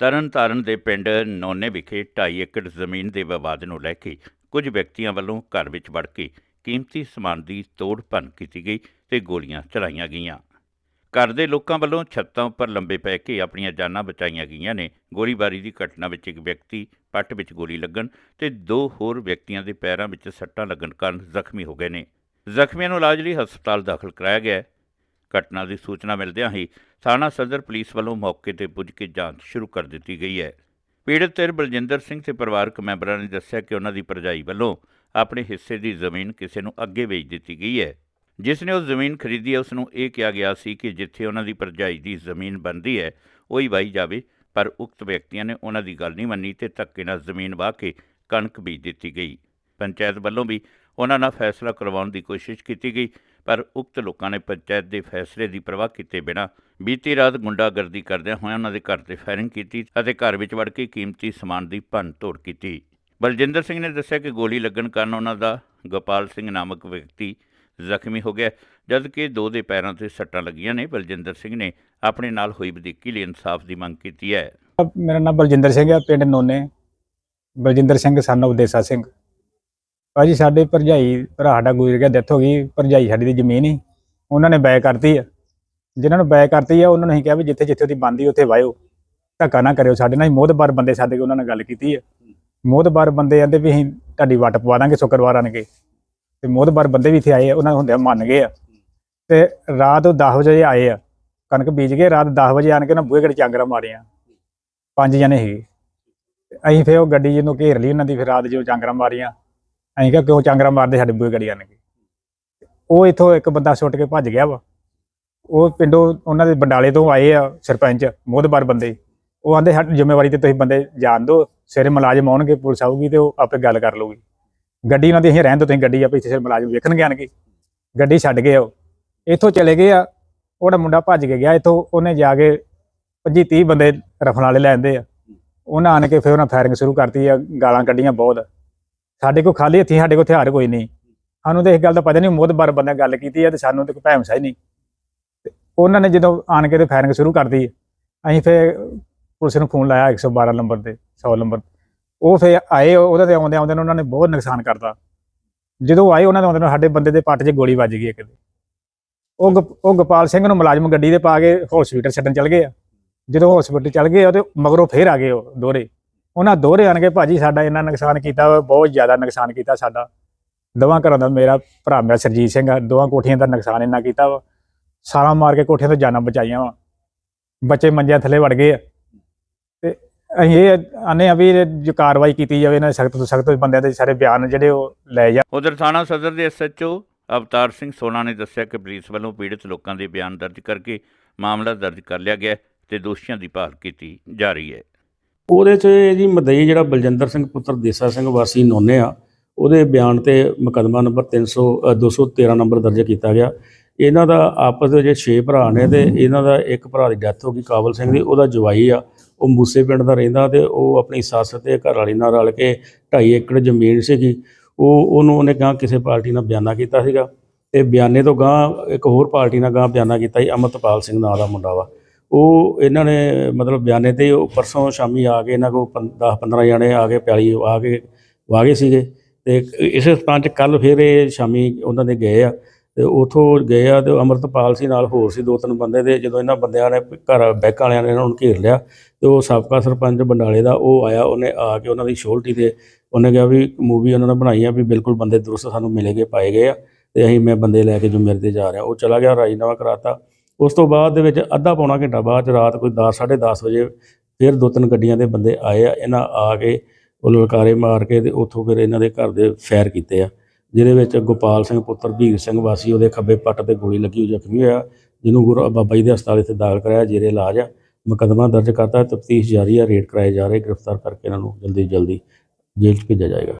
ਤਰਨਤਾਰਨ ਦੇ ਪਿੰਡ ਨੋਨੇ ਵਿਖੇ 2.5 ਏਕੜ ਜ਼ਮੀਨ ਦੇ ਵਿਵਾਦ ਨੂੰ ਲੈ ਕੇ ਕੁਝ ਵਿਅਕਤੀਆਂ ਵੱਲੋਂ ਘਰ ਵਿੱਚ ਵੜ ਕੇ ਕੀਮਤੀ ਸਮਾਨ ਦੀ ਤੋੜ ਭੰਨ ਕੀਤੀ ਗਈ ਤੇ ਗੋਲੀਆਂ ਚਲਾਈਆਂ ਗਈਆਂ। ਘਰ ਦੇ ਲੋਕਾਂ ਵੱਲੋਂ ਛੱਤਾਂ ਉੱਪਰ ਲੰਬੇ ਪੈ ਕੇ ਆਪਣੀਆਂ ਜਾਨਾਂ ਬਚਾਈਆਂ ਗਈਆਂ ਨੇ। ਗੋਲੀਬਾਰੀ ਦੀ ਘਟਨਾ ਵਿੱਚ ਇੱਕ ਵਿਅਕਤੀ ਪੱਟ ਵਿੱਚ ਗੋਲੀ ਲੱਗਣ ਤੇ ਦੋ ਹੋਰ ਵਿਅਕਤੀਆਂ ਦੇ ਪੈਰਾਂ ਵਿੱਚ ਸੱਟਾਂ ਲੱਗਣ ਕਾਰਨ ਜ਼ਖਮੀ ਹੋ ਗਏ ਨੇ। ਜ਼ਖਮੀਆਂ ਨੂੰ ਇਲਾਜ ਲਈ ਹਸਪਤਾਲ ਦਾਖਲ ਕਰਾਇਆ ਗਿਆ ਹੈ। ਘਟਨਾ ਦੀ ਸੂਚਨਾ ਮਿਲਦਿਆਂ ਹੀ ਥਾਣਾ ਸਦਰ ਪੁਲਿਸ ਵੱਲੋਂ ਮੌਕੇ ਤੇ ਪੁੱਜ ਕੇ ਜਾਂਚ ਸ਼ੁਰੂ ਕਰ ਦਿੱਤੀ ਗਈ ਹੈ। ਪੀੜਤ ਧਿਰ ਬਲਜਿੰਦਰ ਸਿੰਘ ਤੇ ਪਰਿਵਾਰਕ ਮੈਂਬਰਾਂ ਨੇ ਦੱਸਿਆ ਕਿ ਉਹਨਾਂ ਦੀ ਭਰਜਾਈ ਵੱਲੋਂ ਆਪਣੇ ਹਿੱਸੇ ਦੀ ਜ਼ਮੀਨ ਕਿਸੇ ਨੂੰ ਅੱਗੇ ਵੇਚ ਦਿੱਤੀ ਗਈ ਹੈ। ਜਿਸ ਨੇ ਉਹ ਜ਼ਮੀਨ ਖਰੀਦੀ ਹੈ, ਉਸ ਨੂੰ ਇਹ ਕਿਹਾ ਗਿਆ ਸੀ ਕਿ ਜਿੱਥੇ ਉਹਨਾਂ ਦੀ ਭਰਜਾਈ ਦੀ ਜ਼ਮੀਨ ਬਣਦੀ ਹੈ, ਉਹੀ ਵਾਈ ਜਾਵੇ, ਪਰ ਉਕਤ ਵਿਅਕਤੀਆਂ ਨੇ ਉਹਨਾਂ ਦੀ ਗੱਲ ਨਹੀਂ ਮੰਨੀ ਤੇ ਧੱਕੇ ਨਾਲ ਜ਼ਮੀਨ ਵਾਹ ਕੇ ਕਣਕ ਬੀਜ ਦਿੱਤੀ ਗਈ। ਪੰਚਾਇਤ ਵੱਲੋਂ ਵੀ ਉਹਨਾਂ ਨਾਲ ਫੈਸਲਾ ਕਰਵਾਉਣ ਦੀ ਕੋਸ਼ਿਸ਼ ਕੀਤੀ ਗਈ। ਪਰ ਉਕਤ ਲੋਕਾਂ ਨੇ ਪੰਚਾਇਤ ਦੇ ਫੈਸਲੇ ਦੀ ਪਰਵਾਹ ਕੀਤੇ ਬਿਨਾਂ ਬੀਤੀ ਰਾਤ ਗੁੰਡਾਗਰਦੀ ਕਰਦਿਆਂ ਹੋਇਆਂ ਉਹਨਾਂ ਦੇ ਘਰ ਤੇ ਫਾਇਰਿੰਗ ਕੀਤੀ ਅਤੇ ਘਰ ਵਿੱਚ ਵੜ ਕੇ ਕੀਮਤੀ ਸਮਾਨ ਦੀ ਭੰਨ ਕੀਤੀ। ਬਲਜਿੰਦਰ ਸਿੰਘ ਨੇ ਦੱਸਿਆ ਕਿ ਗੋਲੀ ਲੱਗਣ ਕਾਰਨ ਉਹਨਾਂ ਦਾ ਗੋਪਾਲ ਸਿੰਘ ਨਾਮਕ ਵਿਅਕਤੀ ਜ਼ਖਮੀ ਹੋ ਗਿਆ, ਜਦਕਿ ਦੋ ਦੇ ਪੈਰਾਂ ਤੇ ਸੱਟਾਂ ਲੱਗੀਆਂ ਨੇ। ਬਲਜਿੰਦਰ ਸਿੰਘ ਨੇ ਆਪਣੇ ਨਾਲ ਹੋਈ ਵਧੀਕੀ ਲਈ ਇਨਸਾਫ ਦੀ ਮੰਗ ਕੀਤੀ ਹੈ। ਮੇਰਾ ਨਾਮ ਬਲਜਿੰਦਰ ਸਿੰਘ ਹੈ, ਪਿੰਡ ਨੋਨੇ। ਬਲਜਿੰਦਰ ਸਿੰਘ, ਸਨ of ਸਿੰਘ। ਭਾਜੀ ਸਾਡੇ ਭਰਜਾਈ, ਭਰਾ ਸਾਡਾ ਗੁਜ਼ਰ ਗਿਆ ਡੈਥ ਹੋ ਗਈ, ਭਰਜਾਈ ਸਾਡੀ ਦੀ ਜ਼ਮੀਨ ਹੀ। ਉਹਨਾਂ ਨੇ ਬੈ ਕਰਤੀ ਆ। ਜਿਨ੍ਹਾਂ ਨੂੰ ਬੈ ਕਰਤੀ ਆ, ਉਹਨਾਂ ਨੂੰ ਅਸੀਂ ਕਿਹਾ ਵੀ ਜਿੱਥੇ ਜਿੱਥੇ ਉਹਦੀ ਬੰਦੀ, ਉੱਥੇ ਵਾਇਓ। ਧੱਕਾ ਨਾ ਕਰਿਓ ਸਾਡੇ ਨਾਲ ਹੀ ਮੋਹਤਬਾਰ ਬੰਦੇ ਸਾਡੇ ਕੇ ਉਹਨਾਂ ਨਾਲ ਗੱਲ ਕੀਤੀ ਆ। ਮੋਹਤਬਾਰ ਬੰਦੇ ਕਹਿੰਦੇ ਵੀ ਅਸੀਂ ਤੁਹਾਡੀ ਵੱਟ ਪਵਾ ਦਾਂਗੇ ਸ਼ੁੱਕਰਵਾਰ ਆਣਗੇ ਤੇ ਮੋਹਤਬਾਰ ਬੰਦੇ ਵੀ ਇੱਥੇ ਆਏ ਆ, ਉਹਨਾਂ ਹੁੰਦੇ ਮੰਨ ਗਏ ਆ। ਤੇ ਰਾਤ ਉਹ 10 ਵਜੇ ਆਏ ਆ। ਕਣਕ ਬੀਜ ਕੇ ਰਾਤ 10 ਵਜੇ ਆਣ ਕੇ ਉਹਨਾਂ ਬੂਹੇ ਘੜੀ ਚਾਂਗਰਾ ਮਾਰੀਆਂ ਪੰਜ ਜਣੇ ਸੀਗੇ। ਤੇ ਅਸੀਂ ਫਿਰ ਉਹ ਗੱਡੀ ਜਿਹਨੂੰ ਘੇਰ ਲਈ, ਉਹਨਾਂ ਦੀ ਫਿਰ ਰਾਤ ਜੋ ਚਾਂਗਰਾ ਮਾਰੀਆਂ। ਅਸੀਂ ਕਿਹਾ ਕਿਉਂ ਚਾਂਗਰਾ ਮਾਰਦੇ ਸਾਡੇ ਬੂਹੇ ਘੜੀ ਆਣ ਕੇ। ਉਹ ਇਥੋਂ ਇੱਕ ਬੰਦਾ ਸੁੱਟ ਕੇ ਭੱਜ ਗਿਆ ਵਾ। ਉਹ ਪਿੰਡੋਂ ਉਹਨਾਂ ਦੇ ਬੰਡਾਲੇ ਤੋਂ ਆਏ ਆ ਸਰਪੰਚ ਮੋਹਤਬਾਰ ਬੰਦੇ। ਉਹ ਆਂਦੇ, ਸਾਡੀ ਜ਼ਿੰਮੇਵਾਰੀ ਤੇ ਤੁਸੀਂ ਬੰਦੇ ਜਾਣ ਦਿਓ। ਸਵੇਰੇ ਮੁਲਾਜ਼ਮ ਆਉਣਗੇ, ਪੁਲਿਸ ਆਊਗੀ ਤੇ ਉਹ ਆਪੇ ਗੱਲ ਕਰ ਲਊਗੀ। ਗੱਡੀ ਉਹਨਾਂ ਦੀ ਅਸੀਂ ਰਹਿਣ ਦਿਓ, ਤੁਸੀਂ ਗੱਡੀ ਆਪੇ ਇੱਥੇ ਮੁਲਾਜ਼ਮ ਵੇਖਣਗੇ ਆਣਗੇ ਗੱਡੀ ਛੱਡ ਗਏ ਉਹ। ਇੱਥੋਂ ਚਲੇ ਗਏ ਆ। ਉਹਦਾ ਮੁੰਡਾ ਭੱਜ ਕੇ ਗਿਆ, ਇੱਥੋਂ ਉਹਨੇ ਜਾ ਕੇ 25 30 ਬੰਦੇ ਰਫਲ ਵਾਲੇ ਲੈ ਆਂਦੇ ਆ। ਉਹਨਾਂ ਆਣ ਕੇ ਫਿਰ ਉਹਨਾਂ ਫਾਇਰਿੰਗ ਸ਼ੁਰੂ ਕਰਤੀ ਆ, ਗਾਲਾਂ ਕੱਢੀਆਂ ਬਹੁਤ। ਸਾਡੇ ਕੋਲ ਖਾਲੀ ਹੱਥੀ, ਸਾਡੇ ਕੋਲ ਹਥਿਆਰ ਕੋਈ ਨਹੀਂ। ਸਾਨੂੰ ਤਾਂ ਇਸ ਗੱਲ ਦਾ ਪਤਾ ਨਹੀਂ ਮੋਦਬਰ ਬੰਦਾ ਗੱਲ ਕੀਤੀ ਹੈ ਤੇ ਸਾਨੂੰ ਤਾਂ ਕੋਈ ਭੈਮ ਹੀ ਨਹੀਂ ਉਹਨਾਂ ਨੇ ਜਦੋਂ ਆਣ ਕੇ ਤੇ ਫਾਇਰਿੰਗ ਸ਼ੁਰੂ ਕਰਤੀ ਅਸੀਂ ਫਿਰ ਪੁਲਿਸ ਨੂੰ ਫੋਨ ਲਾਇਆ 112 ਨੰਬਰ ਤੇ 100 ਨੰਬਰ। ਉਹ ਫਿਰ ਆਏ, ਉਹਦੇ ਤੇ ਆਉਂਦੇ ਆਉਂਦੇ ਨੂੰ ਉਹਨਾਂ ਨੇ ਬਹੁਤ ਨੁਕਸਾਨ ਕਰਤਾ। ਜਦੋਂ ਆਏ, ਉਹਨਾਂ ਦੇ ਆਉਂਦੇ ਸਾਡੇ ਬੰਦੇ ਦੇ ਪੱਟ 'ਚ ਗੋਲੀ ਵੱਜ ਗਈ ਇੱਕ ਦੇ। ਉਹ ਗੋਪ- ਉਹ ਗੋਪਾਲ ਸਿੰਘ ਨੂੰ ਮੁਲਾਜ਼ਮ ਗੱਡੀ ਦੇ ਪਾ ਕੇ ਹਸਪੀਟਲ ਛੱਡਣ ਚਲ ਗਏ ਆ। ਜਦੋਂ ਹਸਪੀਟਲ ਚਲ ਗਏ ਆ ਤੇ ਮਗਰੋਂ ਫੇਰ ਆ ਗਏ ਉਹ ਦੋਹਰੇ। ਉਹਨਾਂ ਦੋਹਰੇ ਆਣ ਕੇ ਭਾਜੀ ਸਾਡਾ ਇੰਨਾ ਨੁਕਸਾਨ ਕੀਤਾ ਵਾ, ਬਹੁਤ ਜ਼ਿਆਦਾ ਨੁਕਸਾਨ ਕੀਤਾ ਸਾਡਾ। ਦੋਵਾਂ ਘਰਾਂ ਦਾ ਮੇਰਾ ਭਰਾ ਮੇਰਾ ਸਰਜੀਤ ਸਿੰਘ ਆ ਦੋਵਾਂ ਕੋਠੀਆਂ ਦਾ ਨੁਕਸਾਨ ਇੰਨਾ ਕੀਤਾ ਵਾ। ਸਾਰਾ ਮਾਰ ਕੇ ਕੋਠੀਆਂ ਤੋਂ ਜਾਨਾਂ ਬਚਾਈਆਂ ਵਾ। ਬੱਚੇ ਮੰਜਿਆਂ ਥੱਲੇ ਵੜ ਗਏ ਆ। ਤੇ ਅਸੀਂ ਇਹ ਆਨੇ ਆ ਵੀ ਜੋ ਕਾਰਵਾਈ ਕੀਤੀ ਜਾਵੇ ਇਹਨਾਂ ਸਖਤ ਤੋਂ ਸਖਤ ਬੰਦਿਆਂ ਦੇ ਸਾਰੇ ਬਿਆਨ ਜਿਹੜੇ ਉਹ ਲੈ ਜਾ। ਉਧਰ ਥਾਣਾ ਸਦਰ ਦੇ ਐਸਐਚਓ ਅਵਤਾਰ ਸਿੰਘ ਸੋਨਾ ਨੇ ਦੱਸਿਆ ਕਿ ਪੁਲਿਸ ਵੱਲੋਂ ਪੀੜਤ ਲੋਕਾਂ ਦੇ ਬਿਆਨ ਦਰਜ ਕਰਕੇ ਮਾਮਲਾ ਦਰਜ ਕਰ ਲਿਆ ਗਿਆ ਹੈ ਤੇ ਦੋਸ਼ੀਆਂ ਦੀ ਭਾਲ ਕੀਤੀ ਜਾ ਰਹੀ ਹੈ। ਉਹਦੇ 'ਚ ਇਹ ਜੀ ਮਦਈ ਜਿਹੜਾ ਬਲਜਿੰਦਰ ਸਿੰਘ ਪੁੱਤਰ ਦੇਸਾ ਸਿੰਘ ਵਾਸੀ ਨੋਨੇ ਆ ਉਹਦੇ ਬਿਆਨ ਤੇ ਮੁਕੱਦਮਾ ਨੰਬਰ 300 ਅ, 213 ਨੰਬਰ ਦਰਜ ਕੀਤਾ ਗਿਆ। ਇਹਨਾਂ ਦਾ ਆਪਸ ਦੇ ਜੇ 6 ਭਰਾ ਨੇ ਤੇ ਇਹਨਾਂ ਦਾ ਇੱਕ ਭਰਾ ਦੀ ਡੈਥ ਹੋ ਗਈ ਕਾਬਲ ਸਿੰਘ ਦੀ ਉਹਦਾ ਜਵਾਈ ਆ। ਉਹ ਮੂਸੇ ਪਿੰਡ ਦਾ ਰਹਿੰਦਾ ਤੇ ਉਹ ਆਪਣੀ ਸੱਸ ਤੇ ਘਰ ਵਾਲੀ ਨਾਲ ਰਲ ਕੇ 2.5 ਏਕੜ ਜ਼ਮੀਨ ਸੀਗੀ। ਉਹ ਉਹਨੂੰ ਉਹਨੇ ਗਾਂ ਕਿਸੇ ਪਾਰਟੀ ਨਾਲ ਬਿਆਨਾ ਕੀਤਾ ਸੀਗਾ ਤੇ ਬਿਆਨੇ ਤੋਂ ਗਾਂ ਇੱਕ ਹੋਰ ਪਾਰਟੀ ਨਾਲ ਗਾਂ ਬਿਆਨਾ ਕੀਤਾ ਸੀ ਅਮਰਤਪਾਲ ਸਿੰਘ ਨਾਂ ਦਾ ਮੁੰਡਾ ਵਾ। ਉਹ ਇਹਨਾਂ ਨੇ ਮਤਲਬ ਬਿਆਨੇ ਤੇ ਉਹ ਪਰਸੋਂ ਸ਼ਾਮੀ ਆ ਕੇ ਇਹਨਾਂ ਕੋਲ 10 15 ਜਣੇ ਆ ਕੇ ਪਿਆਲੀ ਆ ਕੇ ਵਾਗੇ ਸੀਗੇ ਤੇ ਇਸੇ ਸਥਾਨ 'ਚ ਕੱਲ ਫਿਰ ਇਹ ਸ਼ਾਮੀ ਉਹਨਾਂ ਦੇ ਗਏ ਆ ਤੇ ਉਥੋਂ ਗਏ ਆ ਤੇ ਅਮਰਤਪਾਲ ਸੀ ਨਾਲ ਹੋਰ ਸੀ ਦੋ ਤਿੰਨ ਬੰਦੇ ਦੇ ਜਦੋਂ ਇਹਨਾਂ ਬੰਦਿਆਂ ਨੇ ਘਰ ਬੈਕ ਵਾਲਿਆਂ ਨੇ ਇਹਨਾਂ ਨੂੰ ਘੇਰ ਲਿਆ ਤੇ ਉਹ ਸਾਬਕਾ ਸਰਪੰਚ ਬੰਡਾਲੇ ਦਾ ਉਹ ਆਇਆ, ਉਹਨੇ ਆ ਕੇ ਉਹਨਾਂ ਦੀ ਸ਼ੋਲਟੀ ਤੇ ਉਹਨੇ ਕਿਹਾ ਵੀ ਮੂਵੀ ਉਹਨਾਂ ਨੇ ਬਣਾਈ ਆ ਵੀ ਬਿਲਕੁਲ ਬੰਦੇ ਦਰੁਸਤ ਸਾਨੂੰ ਮਿਲੇਗੇ, ਪਾਏ ਗਏ ਆ ਤੇ ਅਸੀਂ ਮੈਂ ਬੰਦੇ ਲੈ ਕੇ ਜੋ ਮੇਰੇ ਤੇ ਜਾ ਰਿਹਾ। ਉਹ ਚਲਾ ਗਿਆ, ਰਾਜੀਨਾਮਾ ਕਰਾਤਾ। ਉਸ ਤੋਂ ਬਾਅਦ ਦੇ ਵਿੱਚ ਅੱਧਾ ਪੌਣਾ ਘੰਟਾ ਬਾਅਦ 'ਚ ਰਾਤ ਕੋਈ 10 10:30 ਵਜੇ ਫਿਰ ਦੋ ਤਿੰਨ ਗੱਡੀਆਂ ਦੇ ਬੰਦੇ ਆਏ ਆ, ਇਹਨਾਂ ਆ ਕੇ ਉਹ ਲਲਕਾਰੇ ਮਾਰ ਕੇ ਤੇ ਉੱਥੋਂ ਫਿਰ ਇਹਨਾਂ ਦੇ ਘਰ ਦੇ ਫਾਇਰ ਕੀਤੇ ਆ, ਜਿਹਦੇ ਵਿੱਚ ਗੋਪਾਲ ਸਿੰਘ ਪੁੱਤਰ ਭੀਰ ਸਿੰਘ ਵਾਸੀ ਉਹਦੇ ਖੱਬੇ ਪੱਟ ਤੇ ਗੋਲੀ ਲੱਗੀ, ਉਹ ਜ਼ਖਮੀ ਹੋਇਆ, ਜਿਹਨੂੰ ਗੁਰੂ ਬਾਬਾ ਜੀ ਦੇ ਹਸਪਤਾਲ ਇੱਥੇ ਦਾਖਲ ਕਰਾਇਆ, ਜੇਰੇ ਇਲਾਜ ਆ, ਮੁਕੱਦਮਾ ਦਰਜ ਕਰਤਾ, ਤਫਤੀਸ਼ ਜਾਰੀ ਆ, ਰੇਡ ਕਰਾਏ ਜਾ ਰਹੇ, ਗ੍ਰਿਫਤਾਰ ਕਰਕੇ ਇਹਨਾਂ ਨੂੰ ਜਲਦੀ ਜਲਦੀ ਜੇਲ੍ਹ 'ਚ ਭੇਜਿਆ ਜਾਏਗਾ।